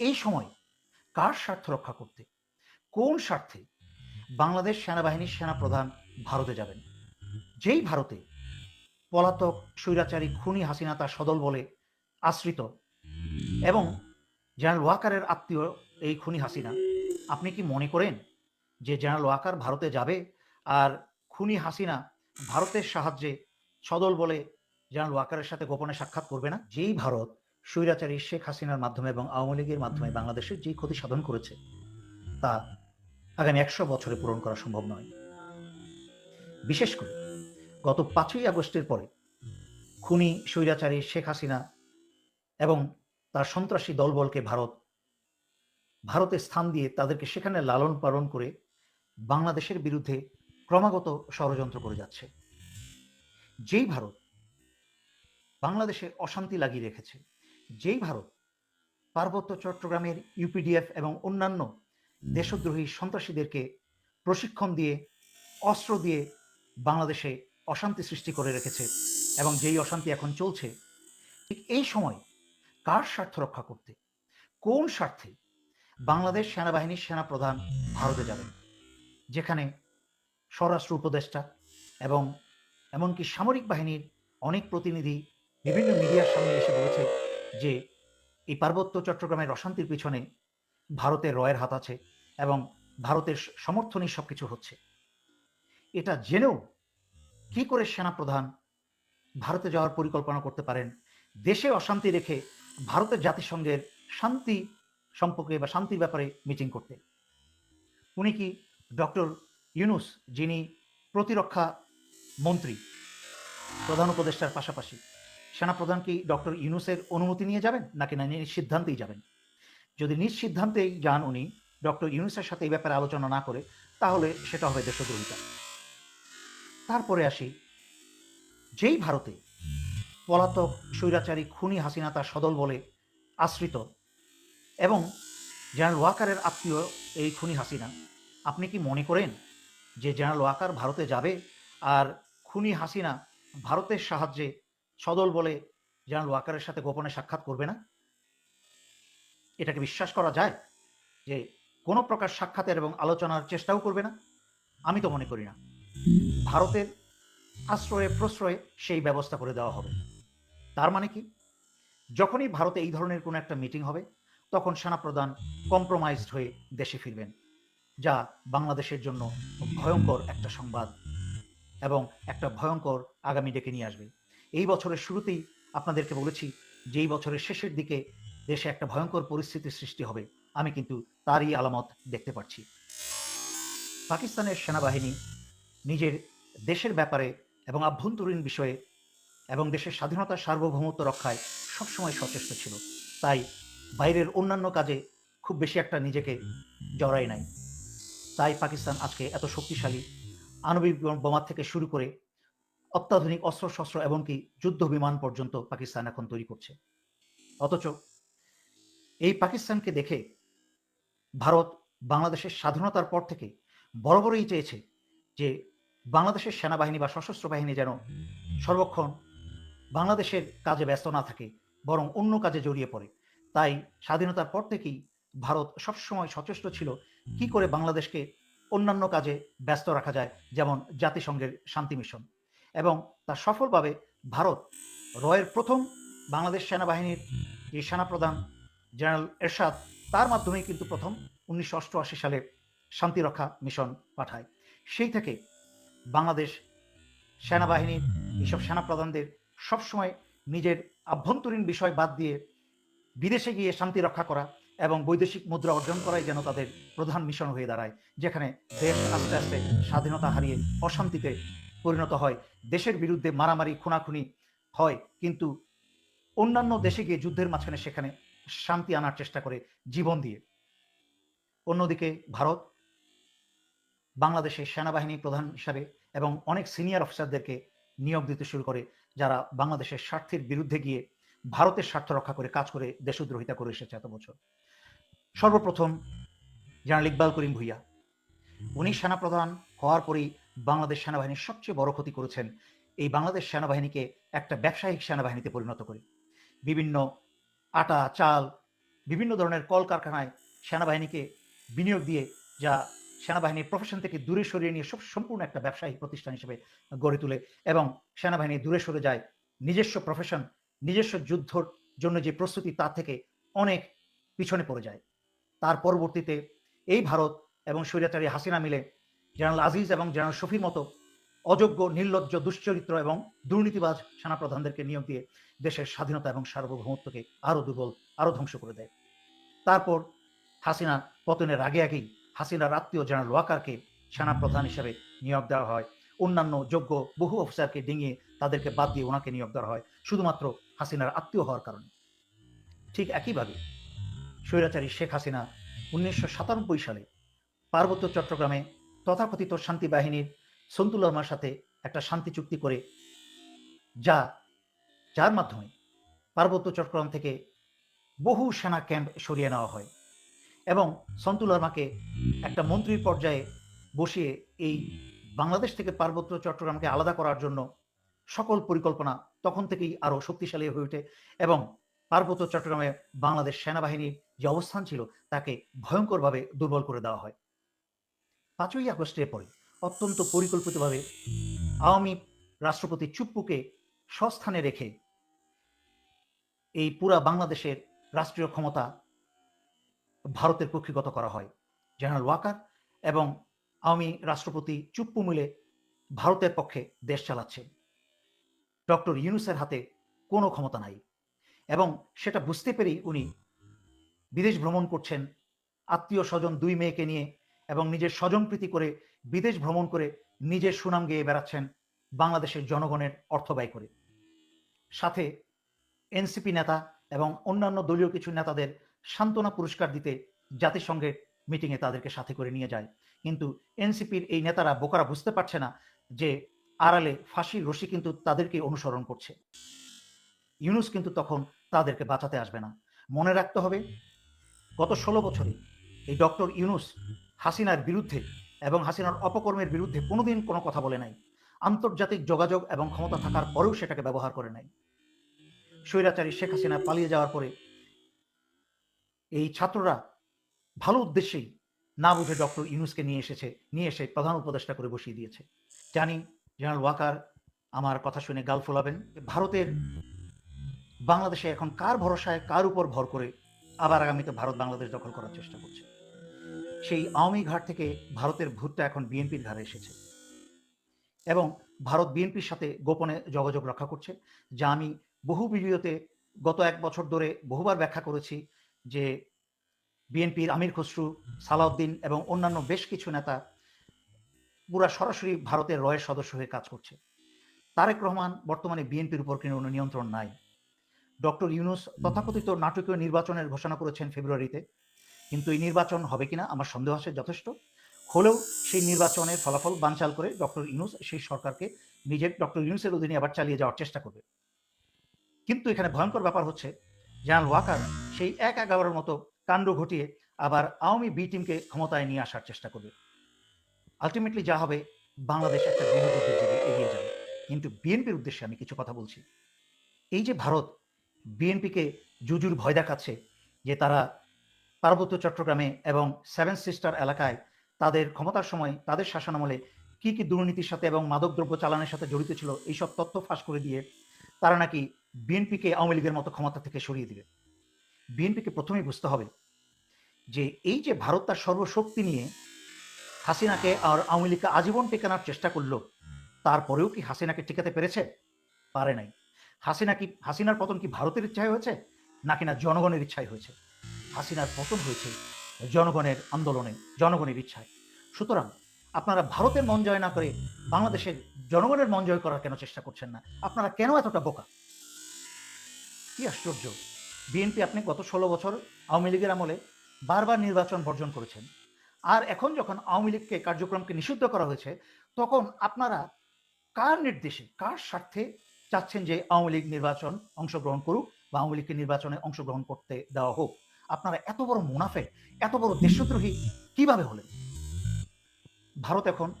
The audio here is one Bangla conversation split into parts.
এই সময় কার স্বার্থ রক্ষা করতে? কোন স্বার্থে বাংলাদেশ সেনাবাহিনীর সেনাপ্রধান ভারতে যাবেন? যেই ভারতে পলাতক স্বৈরাচারী খুনি হাসিনা তার সদল বলে আশ্রিত এবং জেনারেল ওয়াকারের আত্মীয় এই খুনি হাসিনা, আপনি কি মনে করেন যে জেনারেল ওয়াকার ভারতে যাবে আর খুনি হাসিনা ভারতের সাহায্যে সদল বলে জেনারেল ওয়াকারের সাথে গোপনে সাক্ষাৎ করবে না? যেই ভারত স্বৈরাচারী শেখ হাসিনার মাধ্যমে এবং আওয়ামী লীগের মাধ্যমে বাংলাদেশের যেই ক্ষতি সাধন করেছে তা আগামী একশো বছরে পূরণ করা সম্ভব নয়। বিশেষ করে গত পাঁচই আগস্টের পরে খুনি স্বৈরাচারী শেখ হাসিনা এবং তার সন্ত্রাসী দলবলকে ভারত ভারতে স্থান দিয়ে তাদেরকে সেখানে লালন পালন করে বাংলাদেশের বিরুদ্ধে ক্রমাগত ষড়যন্ত্র করে যাচ্ছে। যেই ভারত বাংলাদেশে অশান্তি লাগিয়ে রেখেছে যেই ভারত পার্বত্য চট্টগ্রামের ইউপিডিএফ এবং অন্যান্য দেশদ্রোহী সন্ত্রাসীদেরকে প্রশিক্ষণ দিয়ে অস্ত্র দিয়ে বাংলাদেশে অশান্তি সৃষ্টি করে রেখেছে এবং যেই অশান্তি এখন চলছে ঠিক এই সময় কার স্বার্থ রক্ষা করতে কোন স্বার্থে বাংলাদেশ সেনাবাহিনীর সেনাপ্রধান ভারতে যাবেন? যেখানে স্বরাষ্ট্র উপদেষ্টা এবং এমনকি সামরিক বাহিনীর অনেক প্রতিনিধি বিভিন্ন মিডিয়ার সামনে এসে বলেছে যে এই পার্বত্য চট্টগ্রামের অশান্তির পিছনে ভারতের রয়ের হাত আছে এবং ভারতের সমর্থনই সবকিছু হচ্ছে। এটা জেনেও কি করে সেনাপ্রধান ভারতে যাওয়ার পরিকল্পনা করতে পারেন, দেশে অশান্তি রেখে ভারতের জাতিসংঘের শান্তি সম্পর্কে বা শান্তির ব্যাপারে মিটিং করতে। উনি কি ডক্টর ইউনুস, যিনি প্রতিরক্ষা মন্ত্রী, প্রধান উপদেষ্টার পাশাপাশি সেনাপ্রধান কি ডক্টর ইউনুসের অনুমতি নিয়ে যাবেন, নাকি না নিজ সিদ্ধান্তেই যাবেন? যদি নিজ সিদ্ধান্তেই যান উনি ডক্টর ইউনুসের সাথে এই ব্যাপারে আলোচনা না করে, তাহলে সেটা হবে দেশদ্রোহিতা। তারপরে আসি, যেই ভারতে পলাতক স্বৈরাচারী খুনি হাসিনা তার সদল বলে আশ্রিত এবং জেনারেল ওয়াকারের আত্মীয় এই খুনি হাসিনা, আপনি কি মনে করেন যে জেনারেল ওয়াকার ভারতে যাবে আর খুনি হাসিনা ভারতের সাহায্যে সদল বলে জেনারেল ওয়াকারের সাথে গোপনে সাক্ষাৎ করবে না? এটাকে বিশ্বাস করা যায় যে কোনো প্রকার সাক্ষাতের এবং আলোচনার চেষ্টাও করবে না? আমি তো মনে করি না। ভারতের আশ্রয়ে প্রশ্রয়ে সেই ব্যবস্থা করে দেওয়া হবে। তার মানে কি? যখনই ভারতে এই ধরনের কোনো একটা মিটিং হবে, তখন সেনাপ্রধান কম্প্রোমাইজড হয়ে দেশে ফিরবেন, যা বাংলাদেশের জন্য ভয়ঙ্কর একটা সংবাদ এবং একটা ভয়ঙ্কর আগামী ডেকে নিয়ে আসবে। এই বছরের শুরুতেই আপনাদেরকে বলেছি যে এই বছরের শেষের দিকে দেশে একটা ভয়ঙ্কর পরিস্থিতির সৃষ্টি হবে, আমি কিন্তু তারই আলামত দেখতে পাচ্ছি। পাকিস্তানের সেনাবাহিনী নিজের দেশের ব্যাপারে এবং আভ্যন্তরীণ বিষয়ে এবং দেশের স্বাধীনতা সার্বভৌমত্ব রক্ষায় সবসময় সচেষ্ট ছিল। তাই বাইরের অন্যান্য কাজে খুব বেশি একটা নিজেকে জড়ায় নাই। তাই পাকিস্তান আজকে এত শক্তিশালী আণবিক বোমা থেকে শুরু করে অত্যাধুনিক অস্ত্রশস্ত্র এমনকি যুদ্ধ বিমান পর্যন্ত পাকিস্তান এখন তৈরি করছে। অথচ এই পাকিস্তানকে দেখে ভারত বাংলাদেশের স্বাধীনতার পর থেকে বরাবরই চেয়েছে যে বাংলাদেশের সেনাবাহিনী বা সশস্ত্র বাহিনী যেন সর্বক্ষণ বাংলাদেশের কাজে ব্যস্ত না থাকে, বরং অন্য কাজে জড়িয়ে পড়ে। তাই স্বাধীনতার পর থেকেই ভারত সবসময় সচেষ্ট ছিল কি করে বাংলাদেশকে অন্যান্য কাজে ব্যস্ত রাখা যায়, যেমন জাতিসংঘের শান্তি মিশন। এবং তা সফলভাবে ভারত রয়ের প্রথম বাংলাদেশ সেনাবাহিনীর যে সেনাপ্রধান জেনারেল এরশাদ, তার মাধ্যমেই কিন্তু প্রথম উনিশশো অষ্টআশি সালে শান্তিরক্ষা মিশন পাঠায়। সেই থেকে বাংলাদেশ সেনাবাহিনীর এইসব সেনাপ্রধানদের সবসময় নিজের আভ্যন্তরীণ বিষয় বাদ দিয়ে বিদেশে গিয়ে শান্তি রক্ষা করা এবং বৈদেশিক মুদ্রা অর্জন করাই যেন তাদের প্রধান মিশন হয়ে দাঁড়ায়, যেখানে দেশ আস্তে আস্তে স্বাধীনতা হারিয়ে অশান্তিতে পরিণত হয়। দেশের বিরুদ্ধে মারামারি, খুনাখুনি হয়, কিন্তু অন্যান্য দেশে গিয়ে যুদ্ধের মাঝখানে সেখানে শান্তি আনার চেষ্টা করে জীবন দিয়ে। অন্যদিকে ভারত বাংলাদেশের সেনাবাহিনী প্রধান হিসাবে এবং অনেক সিনিয়র অফিসারদেরকে নিয়োগ দিতে শুরু করে, যারা বাংলাদেশের স্বার্থের বিরুদ্ধে গিয়ে ভারতের স্বার্থ রক্ষা করে কাজ করে দেশদ্রোহিতা করে এসেছে এত বছর। সর্বপ্রথম জেনারেল ইকবাল করিম ভুইয়া। উনি সেনাপ্রধান হওয়ার পরেই বাংলাদেশ সেনাবাহিনীর সবচেয়ে বড় ক্ষতি করেছেন এই বাংলাদেশ সেনাবাহিনীকে একটা ব্যবসায়িক সেনাবাহিনীতে পরিণত করে। বিভিন্ন আটা, চাল, বিভিন্ন ধরনের কলকারখানায় সেনাবাহিনীকে বিনিয়োগ দিয়ে যা সেনাবাহিনীর প্রফেশন থেকে দূরে সরিয়ে নিয়ে সব সম্পূর্ণ একটা ব্যবসায়িক প্রতিষ্ঠান হিসেবে গড়ে তোলে এবং সেনাবাহিনী দূরে সরে যায়। নিজস্ব প্রফেশন নিজস্ব যুদ্ধর জন্য যে প্রস্তুতি তা থেকে অনেক পিছনে পড়ে যায়। তার পরবর্তীতে এই ভারত এবং স্বৈরাচারী হাসিনা মিলে জেনারেল আজিজ এবং জেনারেল শফির মতো অযোগ্য, নির্লজ্জ, দুশ্চরিত্র এবং দুর্নীতিবাজ সেনাপ্রধানদেরকে নিয়োগ দিয়ে দেশের স্বাধীনতা এবং সার্বভৌমত্বকে আরও দুর্বল আরও ধ্বংস করে দেয়। তারপর হাসিনা পতনের আগে আগেই হাসিনার আত্মীয় জেনারেল ওয়াকারকে সেনাপ্রধান হিসেবে নিয়োগ দেওয়া হয়। অন্যান্য যোগ্য বহু অফিসারকে ডিঙিয়ে তাদেরকে বাদ দিয়ে ওনাকে নিয়োগ দেওয়া হয়, শুধুমাত্র হাসিনার আত্মীয় হওয়ার কারণে। ঠিক একইভাবে স্বৈরাচারী শেখ হাসিনা উনিশশো সাতানব্বই সালে পার্বত্য চট্টগ্রামে তথাকথিত শান্তি বাহিনীর সন্তুলর্মার সাথে একটা শান্তি চুক্তি করে, যা, যার মাধ্যমে পার্বত্য চট্টগ্রাম থেকে বহু সেনা ক্যাম্প সরিয়ে নেওয়া হয় এবং সন্তুলর্মাকে একটা মন্ত্রীর পর্যায়ে বসিয়ে এই বাংলাদেশ থেকে পার্বত্য চট্টগ্রামকে আলাদা করার জন্য সকল পরিকল্পনা তখন থেকেই আরও শক্তিশালী হয়ে ওঠে এবং পার্বত্য চট্টগ্রামে বাংলাদেশ সেনাবাহিনীর যে অবস্থান ছিল তাকে ভয়ঙ্করভাবে দুর্বল করে দেওয়া হয়। পাঁচই আগস্টের পরে অত্যন্ত পরিকল্পিতভাবে আওয়ামী রাষ্ট্রপতি চুপ্পুকে স্বস্থানে রেখে এই পুরা বাংলাদেশের রাষ্ট্রীয় ক্ষমতা ভারতের কক্ষিগত করা হয়। জেনারেল ওয়াকার এবং আওয়ামী রাষ্ট্রপতি চুপ্পু মিলে ভারতের পক্ষে দেশ চালাচ্ছে ডক্টর ইউনুসের হাতে কোনো ক্ষমতা নাই এবং সেটা বুঝতে পেরেই উনি বিদেশ ভ্রমণ করছেন। আত্মীয় স্বজন দুই মেয়েকে নিয়ে এবং নিজের স্বজনপ্রীতি করে বিদেশ ভ্রমণ করে নিজের সুনাম গেয়ে বেড়াচ্ছেন বাংলাদেশের জনগণের অর্থ ব্যয় করে। সাথে এনসিপি নেতা এবং অন্যান্য দলীয় কিছু নেতাদের সান্ত্বনা পুরস্কার দিতে জাতিসংঘের মিটিংয়ে তাদেরকে সাথে করে নিয়ে যায়। কিন্তু এনসিপির এই নেতারা বোকারা বুঝতে পারছে না যে আড়ালে ফাঁসির রশি কিন্তু তাদেরকে অনুসরণ করছে। ইউনুস কিন্তু তখন তাদেরকে বাঁচাতে আসবে না। মনে রাখতে হবে, গত ষোলো বছরে এই ডক্টর ইউনুস হাসিনার বিরুদ্ধে এবং হাসিনার অপকর্মের বিরুদ্ধে কোনোদিন কোনো কথা বলে নাই। আন্তর্জাতিক যোগাযোগ এবং ক্ষমতা থাকার পরেও সেটাকে ব্যবহার করে নাই। স্বৈরাচারী শেখ হাসিনা পালিয়ে যাওয়ার পরে এই ছাত্ররা ভালো উদ্দেশ্যেই না বুঝে ডক্টর ইউনুসকে নিয়ে এসেছে, নিয়ে এসে প্রধান উপদেষ্টা করে বসিয়ে দিয়েছে। জানি জেনারেল ওয়াকার আমার কথা শুনে গাল ফোলাবেন, ভারতের বাংলাদেশে এখন কার ভরসায়, কার উপর ভর করে আবার আগামীতে ভারত বাংলাদেশ দখল করার চেষ্টা করছে? সেই আওয়ামী ঘাট থেকে ভারতের ভূতটা এখন বিএনপির ঘাড়ে এসেছে। এবং ভারত বিএনপির সাথে গোপনে যোগাযোগ রক্ষা করছে, যা আমি বহু ভিডিওতে গত এক বছর ধরে বহুবার ব্যাখ্যা করেছি যে বিএনপির আমির খসরু, সালাউদ্দিন এবং অন্যান্য বেশ কিছু নেতা পুরা সরাসরি ভারতের রয়ের সদস্য হয়ে কাজ করছে। তারেক রহমান বর্তমানে বিএনপির উপর কোনো নিয়ন্ত্রণ নাই। ডক্টর ইউনুস তথাকথিত নাটকীয় নির্বাচনের ঘোষণা করেছেন ফেব্রুয়ারিতে। কিন্তু এই নির্বাচন হবে কিনা আমার সন্দেহ আছে যথেষ্ট। হলেও সেই নির্বাচনের ফলাফল বানচাল করে ডক্টর ইউনুস সেই সরকারকে নিজের, ডক্টর ইউনুসের অধীনে আবার চালিয়ে যাওয়ার চেষ্টা করবে। কিন্তু এখানে ভয়ঙ্কর ব্যাপার হচ্ছে জেনারেল ওয়াকার সেই এক এগারোর মতো কাণ্ড ঘটিয়ে আবার আওয়ামী বি টিমকে ক্ষমতায় নিয়ে আসার চেষ্টা করবে। আলটিমেটলি যা হবে, বাংলাদেশ একটা গৃহযুদ্ধের দিকে এগিয়ে যাবে। কিন্তু বিএনপির উদ্দেশ্যে আমি কিছু কথা বলছি। এই যে ভারত, বিএনপিকে জুজুর ভয় দেখাচ্ছে যে তারা পার্বত্য চট্টগ্রামে এবং সেভেন সিস্টার এলাকায় তাদের ক্ষমতার সময় তাদের শাসনামলে কি কি দুর্নীতির সাথে এবং মাদকদ্রব্য চালানের সাথে জড়িত ছিল, এইসব তথ্য ফাঁস করে দিয়ে তারা নাকি বিএনপিকে আওয়ামী লীগের মতো ক্ষমতা থেকে সরিয়ে দিবে? বিএনপিকে প্রথমেই বুঝতে হবে যে এই যে ভারত তার সর্বশক্তি নিয়ে হাসিনাকে আর আওয়ামী লীগকে আজীবন টেকানোর চেষ্টা করল, তারপরেও কি হাসিনাকে টিকাতে পেরেছে? পারে নাই। হাসিনা কি, হাসিনার পতন কি ভারতের ইচ্ছায় হয়েছে? নাকি না জনগণের ইচ্ছায় হয়েছে? হাসিনার পতন হয়েছে জনগণের আন্দোলনে, জনগণের ইচ্ছায়। সুতরাং আপনারা ভারতের মন জয় না করে বাংলাদেশের জনগণের মন জয় করার কেন চেষ্টা করছেন না? আপনারা কেন এতটা বোকা? কি আশ্চর্য! বিএনপি আপনি গত ষোলো বছর আওয়ামী লীগের আমলে বারবার নির্বাচন বর্জন করেছেন। আর এখন যখন আওয়ামী লীগকে কার্যক্রমকে নিষিদ্ধ করা হয়েছে, তখন আপনারা কার নির্দেশে, কার স্বার্থে চাচ্ছেন যে আওয়ামী লীগ নির্বাচন অংশগ্রহণ করুক বা আওয়ামী লীগকে নির্বাচনে অংশগ্রহণ করতে দেওয়া হোক? আপনারা এত বড় মুনাফে এত বড় দেশদ্রোহী কীভাবে হলেন? ভারত এখন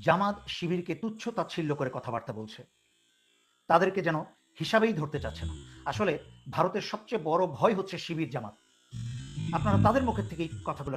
জামাত শিবিরকে তুচ্ছ তাচ্ছিল্য করে কথাবার্তা বলছে। তাদেরকে যেন হিসাবেই ধরতে চাচ্ছে না। আসলে ভারতের সবচেয়ে বড় ভয় হচ্ছে শিবির জামাত। আপনারা তাদের মুখের থেকেই কথাগুলো